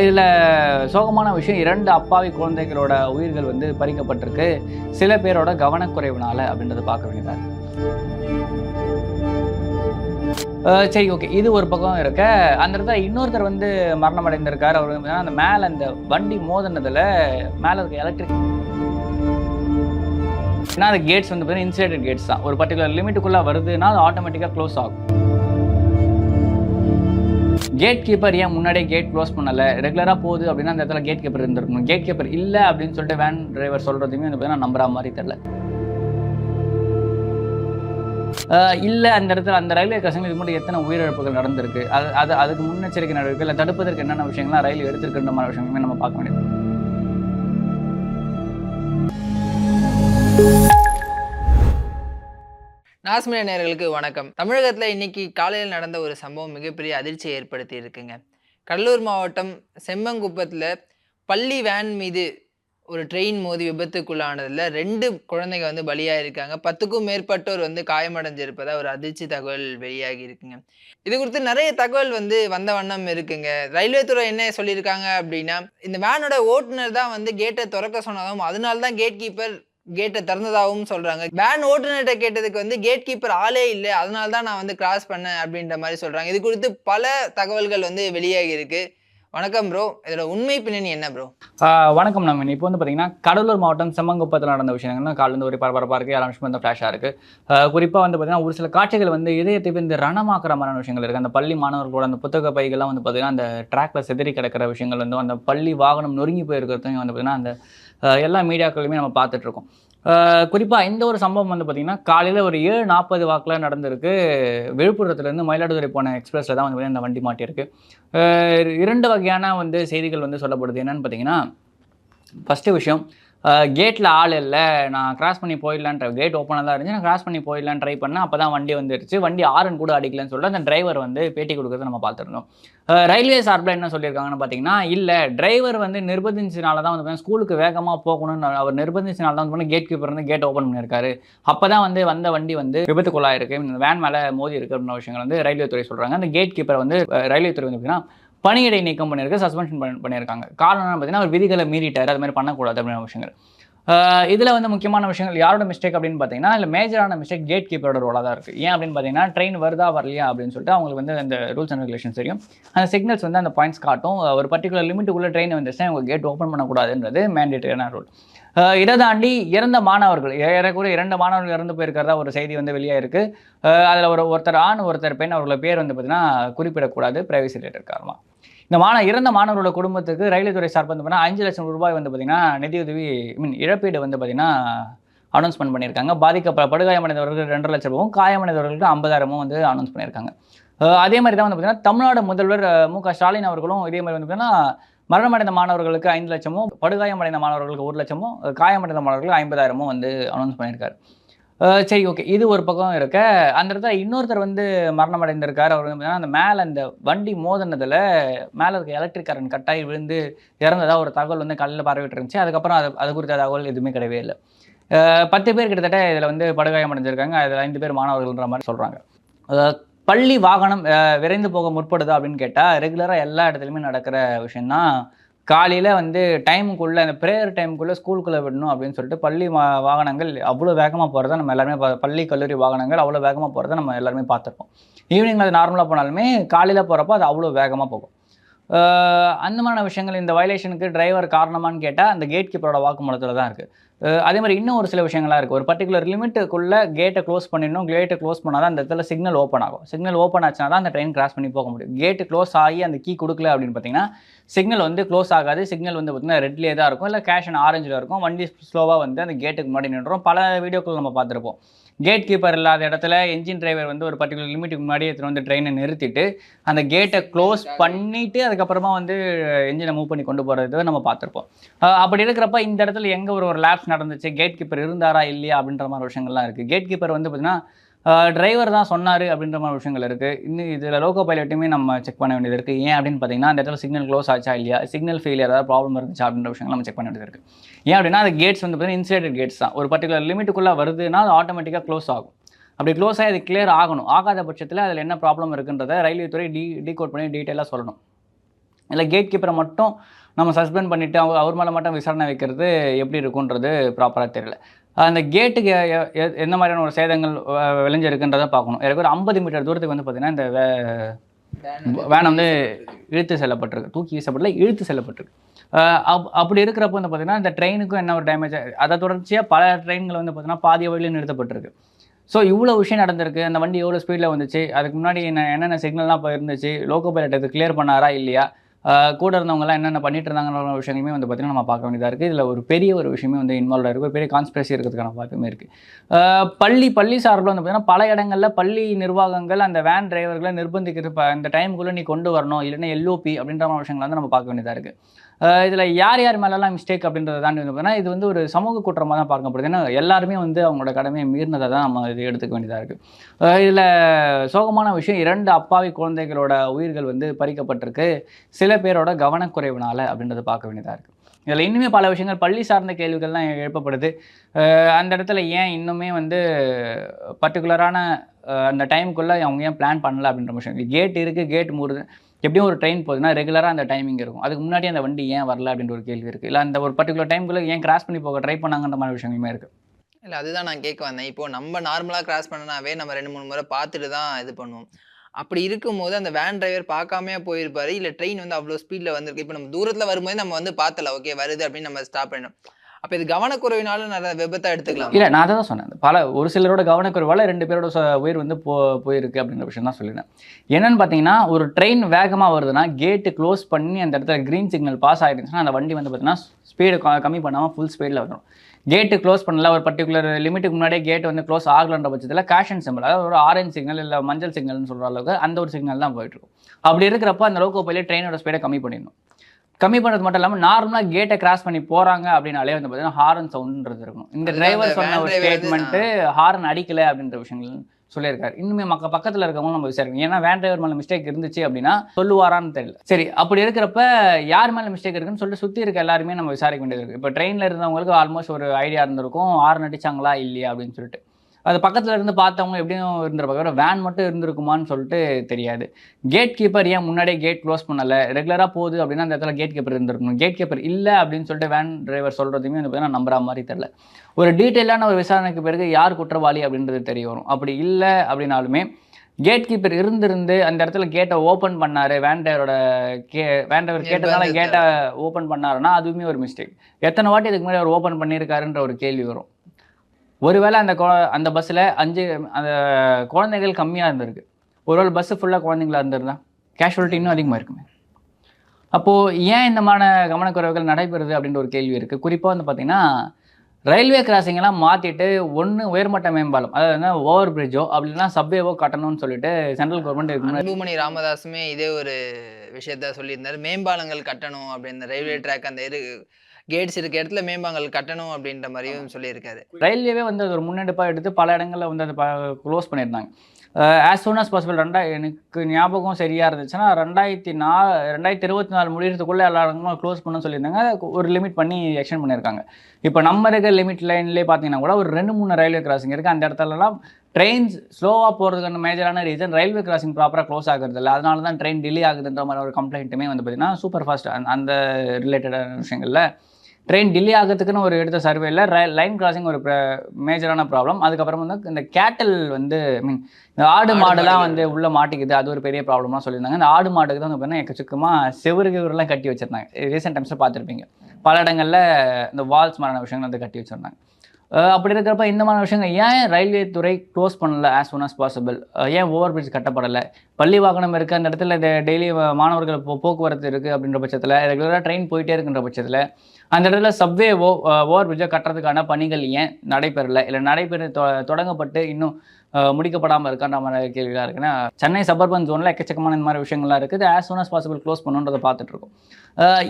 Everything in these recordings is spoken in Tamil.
இதில் சோகமான விஷயம் இரண்டு அப்பாவி குழந்தைகளோட உயிர்கள் வந்து பறிக்கப்பட்டிருக்கு. சில பேரோட கவனக்குறைவுனால அப்படின்றத பார்க்க வேண்டியதாக சரி ஓகே இது ஒரு பக்கம் இருக்க. அந்த இடத்துல இன்னொருத்தர் வந்து மரணம் அடைந்திருக்காரு அவர் அந்த மேலே அந்த வண்டி மோதினதுல மேலே இருக்க எலக்ட்ரிக் ஏன்னா அந்த கேட்ஸ் வந்து பார்த்தீங்கன்னா இன்சுலேட்டட் கேட்ஸ் தான். ஒரு பர்டிகுலர் லிமிட்டுக்குள்ளே வருதுன்னா அது ஆட்டோமேட்டிக்காக க்ளோஸ் ஆகும். கேட் கீப்பர் ஏன் முன்னாடியே கேட் க்ளோஸ் பண்ணலை? ரெகுலராக போகுது அப்படின்னா அந்த இடத்துல கேட் கீப்பர் இருந்திருக்கணும். கேட் கீப்பர் இல்லை அப்படின்னு சொல்லிட்டு வேன் டிரைவர் சொல்கிறதுமே வந்து பார்த்தீங்கன்னா நம்புற மாதிரி தெரில இல்லை அந்த இடத்துல அந்த ரயில்வே கிராசிங் இது மட்டும் எத்தனை உயிரிழப்புகள் நடந்திருக்கு? அது அது அதுக்கு முன்னெச்சரிக்கை நடவடிக்கை இல்லை தடுப்பதற்கு என்னென்ன விஷயங்கள்லாம் ரயில் எடுத்திருக்கின்ற மாதிரி விஷயங்களுமே நம்ம பார்க்க வேண்டியது. நாஸ்மின நேர்களுக்கு வணக்கம். தமிழகத்தில் இன்னைக்கு காலையில் நடந்த ஒரு சம்பவம் மிகப்பெரிய அதிர்ச்சியை ஏற்படுத்தி இருக்குங்க. கடலூர் மாவட்டம் செம்மங்குப்பத்தில் பள்ளி வேன் மீது ஒரு ட்ரெயின் மோதி விபத்துக்குள்ளானதில் ரெண்டு குழந்தைங்க வந்து பலியாக இருக்காங்க பத்துக்கும் மேற்பட்டோர் வந்து காயமடைஞ்சிருப்பதா ஒரு அதிர்ச்சி தகவல் வெளியாகி இருக்குங்க. இது குறித்து நிறைய தகவல் வந்து வந்த வண்ணம் இருக்குங்க. ரயில்வே துறை என்ன சொல்லியிருக்காங்க அப்படின்னா இந்த வேனோட ஓட்டுநர் தான் வந்து கேட்டை திறக்க சொன்னதும் அதனால தான் கேட் கீப்பர் கேட்டை திறந்ததாகவும் சொல்றாங்க. வேன் ஓட்டுநர்கிட்ட கேட்டதுக்கு வந்து கேட் கீப்பர் ஆளே இல்லை. அதனால தான் நான் வந்து கிராஸ் பண்ணேன் அப்படின்ற மாதிரி சொல்றாங்க. இது குறித்து பல தகவல்கள் வந்து வெளியாகி இருக்கு. வணக்கம் ப்ரோ இதோட உண்மை பின்னணி என்ன ப்ரோ வணக்கம் நம்ம இப்போ வந்து பார்த்தீங்கன்னா கடலூர் மாவட்டம் செம்மங்குப்பத்தில் நடந்த விஷயங்கள்னா காலிலேருந்து ஒரு பரபரப்பாக இருக்குது எல்லாமே வந்து ஃப்ளாஷாக இருக்குது குறிப்பாக வந்து பார்த்தீங்கன்னா ஒரு சில காட்சிகள் வந்து இதயத்தை வந்து ரணமாக்குற மாதிரியான விஷயங்கள் இருக்குது அந்த பள்ளி மாணவர்களோட அந்த புத்தக பைகள்லாம் வந்து பார்த்தீங்கன்னா அந்த ட்ராக்ல சிதறி கிடக்கிற விஷயங்கள் வந்து அந்த பள்ளி வாகனம் நொறுங்கி போயிருக்கிறதையும் வந்து பார்த்தீங்கன்னா அந்த எல்லா மீடியாக்களுமே நம்ம பார்த்துட்ருக்கோம். குறிப்பாக இந்த ஒரு சம்பவம் வந்து பார்த்திங்கன்னா காலையில் ஒரு ஏழு நாற்பது வாக்கில் நடந்திருக்கு. விழுப்புரத்துலேருந்து மயிலாடுதுறை போன எக்ஸ்பிரஸில் தான் வந்து இந்த வண்டி மாட்டியிருக்கு. இரண்டு வகையான வந்து செய்திகள் வந்து சொல்லப்படுது. என்னன்னு பார்த்தீங்கன்னா ஃபஸ்ட்டு விஷயம் கேட்டில் ஆள் இல்லை. நான் கிராஸ் பண்ணி போயிடலான்ற கேட் ஓப்பனாக தான் இருந்துச்சு. நான் கிராஸ் பண்ணி போயிடலான்னு ட்ரை பண்ணேன். அப்போ தான் வண்டி வந்துருச்சு. வண்டி ஆரன் கூட அடிக்கலன்னு சொல்லிட்டு அந்த டிரைவர் வந்து பேட்டி கொடுக்கறத நம்ம பார்த்துருந்தோம். ரயில்வே சார்பில் என்ன சொல்லியிருக்காங்கன்னு பார்த்தீங்கன்னா இல்லை டிரைவர் வந்து நிர்பந்திச்சனால தான் வந்து ஸ்கூலுக்கு வேகமாக போகணும்னு அவர் நிர்பந்திச்சனால தான் வந்து கேட் கீப்பர் வந்து கேட் ஓப்பன் பண்ணியிருக்காரு. அப்போ தான் வந்து வந்த வண்டி வந்து விபத்துக்குள்ளாயிருக்கு. இந்த வேன் மேலே மோதி இருக்கு அப்படின்ற விஷயங்கள் வந்து ரயில்வே துறை சொல்கிறாங்க அந்த கேட் கீப்பர் வந்து ரயில்வே துறை வந்து பார்த்தீங்கன்னா பணியிடை நீக்கம் பண்ணியிருக்கு சஸ்பென்ஷன் பண்ணி பண்ணியிருக்காங்க. காரணம் என்ன பார்த்தீங்கன்னா அவர் விதிகளை மீறிட்டார் அது மாதிரி பண்ணக்கூடாது அப்படின்ற விஷயங்கள். இதில் வந்து முக்கியமான விஷயங்கள் யாரோட மிஸ்டேக் அப்படின்னு பார்த்தீங்கன்னா இல்லை மேஜரான மிஸ்டேக் கேட் கீப்பரோட ரோலாக தான் இருக்குது ஏன் அப்படின்னு பார்த்தீங்கன்னா ட்ரெயின் வருதா வரலையா அப்படின்னு சொல்லிட்டு அவங்களுக்கு வந்து அந்த ரூல்ஸ் அண்ட் ரெகுலேஷன் தெரியும். அந்த சிக்னல்ஸ் வந்து அந்த பாயிண்ட்ஸ் காட்டும். ஒரு பர்டிகுலர் லிமிட்டுக்குள்ளே ட்ரெயின் வந்துச்சுன்னா அவங்க கேட் ஓப்பன் பண்ணக்கூடாதுன்றது மேண்டேட்டரியான ரூல் இதை தாண்டி இறந்த மாணவர்கள் ஏறக்குறைய இரண்டு மாணவர்கள் இறந்து போயிருக்கிறதா ஒரு செய்தி வந்து வெளியாக இருக்குது அதில் ஒரு ஒருத்தர் ஆண் ஒருத்தர் பெண் அவர்களோட பேர் வந்து பார்த்தீங்கன்னா குறிப்பிடக்கூடாது பிரைவசி ரிலேட்டட் காரணமாக இந்த மாண இறந்த மாணவர்களோட குடும்பத்துக்கு ரயில்வே துறை சார்பு வந்து பார்த்தீங்கன்னா அஞ்சு லட்சம் ரூபாய் வந்து பார்த்தீங்கன்னா நிதியுதவி ஐ மீன் இழப்பீடு வந்து பார்த்தீங்கன்னா அனௌன்ஸ்மெண்ட் பண்ணியிருக்காங்க. பாதிக்கப்ப படுகாயமடைந்தவர்களுக்கு ரெண்டரை லட்சம் ரூபாயும் காயமடைந்தவர்களுக்கு ஐம்பதாயிரமும் வந்து அனௌன்ஸ் பண்ணியிருக்காங்க. அதே மாதிரி தான் வந்து பார்த்தீங்கன்னா தமிழ்நாடு முதல்வர் மு க ஸ்டாலின் அவர்களும் இதே மாதிரி வந்து பார்த்தீங்கன்னா மரணமடைந்த மாணவர்களுக்கு ஐந்து லட்சமும் படுகாயமடைந்த மாணவர்களுக்கு ஒரு லட்சமும் காயமடைந்த மாணவர்களுக்கு ஐம்பதாயிரமும் வந்து அனௌன்ஸ் பண்ணியிருக்காரு. சரி ஓகே இது ஒரு பக்கம் இருக்க. அந்த இடத்துல இன்னொருத்தர் வந்து மரணம் அடைந்திருக்கார் அவர் வந்து அந்த மேலே அந்த வண்டி மோதினதில் மேலே இருக்க எலக்ட்ரிக் கரண்ட் கட்டாகி விழுந்து இறந்ததாக ஒரு தகவல் வந்து காலையில் பரவிட்டு இருந்துச்சு. அதுக்கப்புறம் அது அது குறித்த தகவல் எதுவுமே கிடையவே இல்லை. பத்து பேர் கிட்டத்தட்ட இதில் வந்து படுகாயம் அடைஞ்சிருக்காங்க அதில் ஐந்து பேர் மாணவர்கள்ன்ற மாதிரி சொல்கிறாங்க பள்ளி வாகனம் விரைந்து போக முற்படுதா அப்படின்னு கேட்டால் ரெகுலராக எல்லா இடத்துலையுமே நடக்கிற விஷயந்தான் காலையில் வந்து டைமுக்குள்ளே அந்த ப்ரேயர் டைமுக்குள்ளே ஸ்கூலுக்குள்ளே விடணும் அப்படின்னு சொல்லிட்டு பள்ளி வாகனங்கள் அவ்வளோ வேகமாக போகிறத நம்ம எல்லாருமே பள்ளி கல்லூரி வாகனங்கள் அவ்வளோ வேகமாக போகிறத நம்ம எல்லாருமே பார்த்துருப்போம். ஈவினிங் அது நார்மலாக போனாலுமே காலையில் போகிறப்ப அது அவ்வளோ வேகமாக போகும். அந்த மாதிரியான விஷயங்கள் இந்த வயலேஷனுக்கு டிரைவர் காரணமான்னு கேட்டால் அந்த கேட் கீப்பரோட வாக்குமூலத்தில் தான் இருக்குது அதே மாதிரி இன்னும் ஒரு சில விஷயங்களாக இருக்குது ஒரு பர்டிகுலர் லிமிட்டுக்குள்ளே கேட்டை க்ளோஸ் பண்ணிடணும். கேட்டை க்ளோஸ் பண்ணால் தான் அந்த இடத்துல சிக்னல் ஓப்பன் ஆகும். சிக்னல் ஓப்பன் ஆச்சுனா தான் அந்த ட்ரெயின் கிராஸ் பண்ணி போக முடியும். கேட்டு க்ளோஸ் ஆகி அந்த கீ கொடுக்கல அப்படின்னு பார்த்தீங்கன்னா சிக்னல் வந்து க்ளோஸ் ஆகாது. சிக்னல் வந்து பார்த்திங்கன்னா ரெட்லேயே தான் இருக்கும். இல்லை கேஷ் அண்ட் ஆரஞ்சில் இருக்கும். வண்டி ஸ்லோவாக வந்து அந்த கேட்டுக்கு முன்னாடி நின்றோம் பல வீடியோக்கள் நம்ம பார்த்துருப்போம். கேட் கீப்பர் இல்லாத இடத்துல என்ஜின் டிரைவர் வந்து ஒரு பர்டிகுலர் லிமிட்டுக்கு முன்னாடி எடுத்துகிட்டு வந்து ட்ரெயினை நிறுத்திட்டு அந்த கேட்டை க்ளோஸ் பண்ணிட்டு அதுக்கப்புறமா வந்து என்ஜினை மூவ் பண்ணி கொண்டு போகிறது நம்ம பார்த்துருப்போம். அப்படி இருக்கிறப்ப இந்த இடத்துல எங்கே ஒரு ஒரு லேப்ஸ் நடந்துச்சு? கேட் கீப்பர் இருந்தாரா? இல்லையா? அப்படின்ற மாதிரி விஷயங்கள்லாம் இருக்குது கேட் கீப்பர் வந்து பார்த்தீங்கன்னா டிரைவர் தான் சொன்னார் அப்படின்ற மாதிரி விஷயங்கள் இருக்குது இன்னும் இதில் லோக்கோ பைலட்டுமே நம்ம செக் பண்ண வேண்டியது இருக்குது ஏன் அப்படின்னு பார்த்தீங்கன்னா அந்த இடத்துல சிக்னல் க்ளோஸ் ஆச்சா இல்லையா? சிக்னல் ஃபெயிலியர் ஏதாவது ப்ராப்ளம் இருந்துச்சா அப்படின்ற விஷயங்கள் நம்ம செக் பண்ண வேண்டியது இருக்குது ஏன் அப்படின்னா அந்த கேட்ஸ் வந்து பார்த்தீங்கன்னா இன்சுலேட்டட் கேட்ஸ் தான். ஒரு பர்டிகுலர் லிமிட்டுக்குள்ளே வருதுன்னா அது ஆட்டோமேட்டிக்காக க்ளோஸ் ஆகும். அப்படி க்ளோஸ் ஆகி அது கிளியர் ஆகணும். ஆகாத பட்சத்தில் அதில் என்ன ப்ராப்ளம் இருக்குன்றதை ரயில்வே துறை டீ டீகோட் பண்ணி டீட்டெயிலாக சொல்லணும். இல்லை கேட் கீப்பரை மட்டும் நம்ம சஸ்பெண்ட் பண்ணிவிட்டு அவங்க அவர் மேலே மட்டும் விசாரணை வைக்கிறது எப்படி இருக்குன்றது ப்ராப்பராக தெரியல. அந்த கேட்டுக்கு எ- எ- எந்த மாதிரியான ஒரு சேதங்கள் வ- விளைஞ்சிருக்குன்றதை பார்க்கணும். எனக்கு ஒரு ஐம்பது மீட்டர் தூரத்துக்கு வந்து பார்த்தீங்கன்னா இந்த வே வேன் வந்து இழுத்து செல்லப்பட்டிருக்கு. தூக்கி வீசப்படல இழுத்து செல்லப்பட்டிருக்கு. அப் அப்படி இருக்கிறப்ப வந்து பார்த்தீங்கன்னா இந்த ட்ரெயினுக்கும் என்ன ஒரு டேமேஜ் அதை தொடர்ச்சியாக பல ட்ரெயின்கள் வந்து பார்த்தீங்கன்னா பாதி வழியில் நிறுத்தப்பட்டிருக்கு. ஸோ இவ்வளோ விஷயம் நடந்திருக்கு. அந்த வண்டி எவ்வளோ ஸ்பீடில் வந்துச்சு? அதுக்கு முன்னாடி என்ன என்னென்ன சிக்னல்லாம் இப்போ இருந்துச்சு லோக்கோ பைலட் இது கிளியர் பண்ணாரா இல்லையா? கூட இருந்தவங்கலாம் என்னென்ன பண்ணிட்டு இருந்தாங்கன்ற விஷயங்களுமே வந்து பார்த்தீங்கன்னா நம்ம பார்க்க வேண்டியதாக இருக்குது இதில் ஒரு பெரிய ஒரு விஷயமே வந்து இன்வால்வ் இருக்குது ஒரு பெரிய கான்ஸ்பிரசி இருக்கிறதுக்கான வாய்ப்புமே இருக்குது பள்ளி பள்ளி சார்பில் வந்து பார்த்தீங்கன்னா பல இடங்களில் பள்ளி நிர்வாகங்கள் அந்த வேன் டிரைவர்களை நிர்பந்திக்கிறது இப்போ இந்த டைமுக்குள்ளே நீ கொண்டு வரணும். இல்லைன்னா எல்ஓபி அப்படின்ற மாதிரி விஷயங்களை வந்து நம்ம பார்க்க வேண்டியதாக இருக்குது இதில் யார் யார் மேலெல்லாம் மிஸ்டேக் அப்படின்றத தாண்டி வந்து பார்த்தீங்கன்னா இது வந்து ஒரு சமூக குற்றமாக தான் பார்க்கப்படுது ஏன்னா எல்லாருமே வந்து அவங்களோட கடமையை மீறினதை தான் நம்ம இது எடுத்துக்க வேண்டியதாக இருக்குது இதில் சோகமான விஷயம் இரண்டு அப்பாவி குழந்தைகளோட உயிர்கள் வந்து பறிக்கப்பட்டிருக்கு. சில பேரோட கவனக்குறைவினால் அப்படின்றத பார்க்க வேண்டியதாக இருக்குது இதில் இன்னுமே பல விஷயங்கள் பள்ளி சார்ந்த கேள்விகள்லாம் எழுப்பப்படுது. அந்த இடத்துல ஏன் இன்னுமே வந்து பர்டிகுலரான அந்த டைமுக்குள்ளே அவங்க ஏன் பிளான் பண்ணல அப்படின்ற விஷயம். கேட் இருக்குது கேட் மூடுது. எப்படியும் ஒரு ட்ரெயின் போகுதுன்னா ரெகுலராக அந்த டைமிங் இருக்கும். அதுக்கு முன்னாடி அந்த வண்டி ஏன் வரல அப்படின்ற ஒரு கேள்வி இருக்குது இல்லை அந்த ஒரு பர்டிகுலர் டைமுக்குள்ளே ஏன் கிராஸ் பண்ணி போக ட்ரை பண்ணாங்கன்ற மாதிரி விஷயங்களுமே இருக்குது இல்லை அதுதான் நான் கேட்க வந்தேன். இப்போது நம்ம நார்மலாக கிராஸ் பண்ணனாவே நம்ம ரெண்டு மூணு முறை பார்த்துட்டு தான் இது பண்ணுவோம். அப்படி இருக்கும்போது அந்த வேன் டிரைவர் பார்க்காமே போயிருப்பாரு. இல்லை ட்ரெயின் வந்து அவ்வளோ ஸ்பீடில் வந்திருக்கு. இப்போ நம்ம தூரத்தில் வரும்போது நம்ம வந்து பார்த்தல ஓகே வருது அப்படின்னு நம்ம ஸ்டாப் பண்ணணும் அப்போ இது கவனக்குறைவினால நிறைய விபத்தை எடுத்துக்கலாம். இல்லை நான் அதை தான் சொன்னேன் பல ஒரு சிலரோட கவனக்குறைவால் ரெண்டு பேரோட ச- உயிர் வந்து போ போயிருக்கு அப்படின்ற விஷயம் தான் சொல்லிடுறேன் என்னன்னு பார்த்தீங்கன்னா ஒரு ட்ரெயின் வேகமாக வருதுன்னா கேட்டு க்ளோஸ் பண்ணி அந்த இடத்துல க்ரீன் சிக்னல் பாஸ் ஆகிருந்துச்சுன்னா அந்த வண்டி வந்து பார்த்தீங்கன்னா ஸ்பீடு கம்மி பண்ணாமல் ஃபுல் ஸ்பீடில் வரும் கேட்டு க்ளோஸ் பண்ணல ஒரு பர்டிகுலர் லிமிட்டுக்கு முன்னாடியே கேட் வந்து க்ளோஸ் ஆகலன்ற பட்சத்தில் கேஷன் சிம்பிள் அதாவது ஒரு ஆரஞ்சு சிக்னல் இல்லை மஞ்சள் சிக்னல்னு சொல்கிற அளவுக்கு அந்த ஒரு சிக்னல் தான் போயிட்டு இருக்கும் அப்படி இருக்கிறப்ப அந்த லோக்கோ போய் ட்ரெயினோட ஸ்பீடை கம்மி பண்ணிடணும். கம்மி பண்ணுறது மட்டும் இல்லாமல் நார்மலாக கேட்டை கிராஸ் பண்ணி போகிறாங்க அப்படின்னாலே வந்து பார்த்தீங்கன்னா ஹாரன் சவுண்டுன்றது இருக்கும். இந்த டிரைவர் சொன்ன ஒரு ஸ்டேட்மெண்ட்டு ஹாரன் அடிக்கல அப்படின்ற விஷயங்கள் சொல்லியிருக்காரு. இன்னுமே மக்க பக்கத்தில் இருக்கவங்க நம்ம விசாரிக்கணும். ஏன்னா வேன் டிரைவர் மேலே மிஸ்டேக் இருந்துச்சு அப்படின்னா சொல்லுவாரான்னு தெரியல. சரி அப்படி இருக்கிறப்ப யார் மேலே மிஸ்டேக் இருக்குன்னு சொல்லிட்டு சுற்றி இருக்க எல்லாருமே நம்ம விசாரிக்க வேண்டியது இருக்குது இப்போ ட்ரெயினில் இருந்தவங்களுக்கு ஆல்மோஸ்ட் ஒரு ஐடியா இருந்திருக்கும். ஹாரன் அடிச்சாங்களா இல்லையா அப்படின்னு சொல்லிட்டு. அது பக்கத்தில் இருந்து பார்த்தவங்க எப்படியும் இருந்திருப்பாங்க. வேன் மட்டும் இருந்திருக்குமான்னு சொல்லிட்டு தெரியாது. கேட் கீப்பர் ஏன் முன்னாடியே கேட் க்ளோஸ் பண்ணல? ரெகுலராக போகுது அப்படின்னா அந்த இடத்துல கேட் கீப்பர் இருந்திருக்கணும். கேட் கீப்பர் இல்லை அப்படின்னு சொல்லிட்டு வேன் டிரைவர் சொல்கிறதையுமே வந்து பார்த்தீங்கன்னா நம்புற மாதிரி தெரில ஒரு டீட்டெயிலான ஒரு விசாரணைக்கு பிறகு யார் குற்றவாளி அப்படின்றது தெரிய வரும். அப்படி இல்லை அப்படின்னாலுமே கேட் கீப்பர் இருந்திருந்து அந்த இடத்துல கேட்டை ஓப்பன் பண்ணாரு. வேன் டிரைவரோட கே வேன் டிரைவர் கேட்டதால. கேட்டை ஓப்பன் பண்ணாருன்னா அதுவுமே ஒரு மிஸ்டேக் எத்தனை வாட்டி இதுக்கு முன்னாடி அவர் ஓப்பன் பண்ணியிருக்காருன்ற ஒரு கேள்வி வரும். ஒருவேளை அந்த அந்த பஸ்ஸில் அஞ்சு அந்த குழந்தைகள் கம்மியாக இருந்திருக்கு. ஒருவேளை பஸ்ஸு ஃபுல்லாக குழந்தைங்களா இருந்திருந்தா கேஷுவலிட்டி இன்னும் அதிகமாக இருக்குமே. அப்போது ஏன் இந்த மாதிரி கவனக்குறைவுகள் நடைபெறுது அப்படின்ற ஒரு கேள்வி இருக்குது குறிப்பாக வந்து பார்த்திங்கன்னா ரயில்வே கிராசிங்கெல்லாம் மாற்றிட்டு ஒன்று உயர்மட்ட மேம்பாலம் அதாவது என்ன ஓவர் பிரிட்ஜோ அப்படின்னா சப்வேவோ கட்டணும்னு சொல்லிட்டு சென்ட்ரல் கவர்மெண்ட் இருக்கு முன்னாடி அன்புமணி ராமதாஸுமே இதே ஒரு விஷயத்த சொல்லியிருந்தாரு. மேம்பாலங்கள் கட்டணும் அப்படின்னு ரயில்வே ட்ராக் அந்த இரு கேட்ஸ் இருக்க இடத்துல மேம்பாலங்கள் கட்டணும் அப்படின்ற மாதிரியும் சொல்லியிருக்காரு. ரயில்வேவே வந்து அது ஒரு முன்னெடுப்பாக எடுத்து பல இடங்களில் வந்து அதை க்ளோஸ் பண்ணியிருந்தாங்க. ஆஸ் சூன் அஸ் பாசிபிள் ரெண்டா எனக்கு ஞாபகம் சரியாக இருந்துச்சுன்னா ரெண்டாயிரத்தி நா ரெண்டாயிரத்தி இருபத்தி நாலு முடியறதுக்குள்ளே எல்லா இடங்களும் க்ளோஸ் பண்ண சொல்லியிருந்தாங்க. ஒரு லிமிட் பண்ணி எக்ஸ்டெண்ட் பண்ணியிருக்காங்க. இப்போ நம்ம இருக்க லிமிட் லைன்லேயே பார்த்தீங்கன்னா கூட ஒரு ரெண்டு மூணு ரயில்வே கிராசிங் இருக்குது அந்த இடத்துலலாம் ட்ரெயின்ஸ் ஸ்லோவாக போகிறதுக்கான மேஜரான ரீசன் ரயில்வே கிராசிங் ப்ராப்பராக க்ளோஸ் ஆகுறது இல்லை அதனால தான் ட்ரெயின் டிலே ஆகுதுன்ற மாதிரி ஒரு கம்ப்ளைண்ட்டுமே வந்து பார்த்திங்கன்னா சூப்பர் ஃபாஸ்ட் அந்த ரிலேட்டடான விஷயங்களில் ட்ரெயின் டிலே ஆகிறதுக்குன்னு ஒரு எடுத்த சர்வேல லைன் கிராசிங் ஒரு மேஜரான ப்ராப்ளம் அதுக்கப்புறம் வந்து இந்த கேட்டல் வந்து ஐ மீன் இந்த ஆடு மாடுலாம். வந்து உள்ள மாட்டிக்குது. அது ஒரு பெரிய ப்ராப்ளம்லாம் சொல்லியிருந்தாங்க. இந்த ஆடு மாடுக்கு தான் வந்து பார்த்தீங்கன்னா எக்கச்சக்கமாக செவரு கிவருலாம் கட்டி வச்சிருந்தாங்க. ரீசெண்ட் டைம்ஸில் பார்த்துருப்பீங்க. பல இடங்களில் இந்த வால்ஸ் மாதிரியான விஷயங்கள் வந்து கட்டி வச்சிருந்தாங்க. அப்படி இருக்கிறப்ப இந்த மாதிரி விஷயங்கள் ஏன் ரயில்வே துறை க்ளோஸ் பண்ணல ஆஸ் சூன் ஆஸ் பாசிபிள் ஏன் ஓவர் பிரிட்ஜ் கட்டப்படலை? பள்ளி வாகனம் இருக்குது அந்த இடத்துல டெய்லி மாணவர்கள் போ போக்குவரத்து இருக்குது அப்படின்ற பட்சத்தில் ரெகுலராக ட்ரெயின் போயிட்டே இருக்கின்ற பட்சத்தில் அந்த இடத்துல சப்வேவோ ஓவர் பிரிட்ஜை கட்டுறதுக்கான பணிகள் ஏன் நடைபெறலை? இல்லை நடைபெற தொ தொடங்கப்பட்டு இன்னும் முடிக்கப்படாமல் இருக்கான்ற மாதிரி கேள்வியாக இருக்குன்னா சென்னை சபர்பன் ஜோனில் எக்கச்சக்கமான இந்த மாதிரி விஷயங்கள்லாம் இருக்குது. As soon as possible close பண்ணுன்றதை பார்த்துட்ருக்கோம்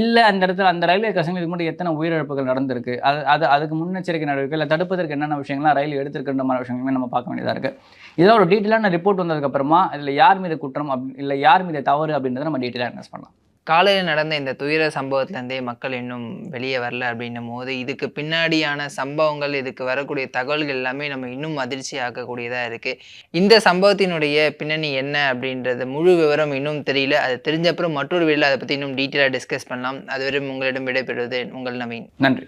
இல்லை அந்த இடத்துல அந்த ரயில்வே கசங்களுக்கு முன்னாடி எத்தனை உயிரிழப்புகள் நடந்திருக்கு? அது அது அதுக்கு முன்னெச்சரிக்கை நடவடிக்கை இல்லை தடுப்பதற்கு என்னென்ன விஷயங்கள்லாம் ரயில் எடுத்திருக்கின்ற மாதிரி விஷயங்களுமே நம்ம பார்க்க வேண்டியதாக இருக்குது இதெல்லாம் ஒரு டீட்டெயிலான ரிப்போர்ட் வந்ததுக்கப்புறமா இதில் யார் மீது குற்றம் அப் இல்லை யார் மீது தவறு அப்படின்றத நம்ம டீட்டெயிலாக அனலைஸ் பண்ணலாம். காலையில் நடந்த இந்த துயர சம்பவத்துலேருந்தே மக்கள் இன்னும் வெளியே வரல அப்படின்னும் போது இதுக்கு பின்னாடியான சம்பவங்கள் இதுக்கு வரக்கூடிய தகவல்கள் எல்லாமே நம்ம இன்னும் அதிர்ச்சி ஆக்கக்கூடியதாக இருக்குது இந்த சம்பவத்தினுடைய பின்னணி என்ன அப்படின்றது முழு விவரம் இன்னும் தெரியல. அது தெரிஞ்ச அப்புறம் மற்றொரு வீடியோவில் அதை பற்றி இன்னும் டீட்டெயிலாக டிஸ்கஸ் பண்ணலாம். அதுவரை உங்களிடம் விடைபெறுவது உங்கள் நவீன். நன்றி.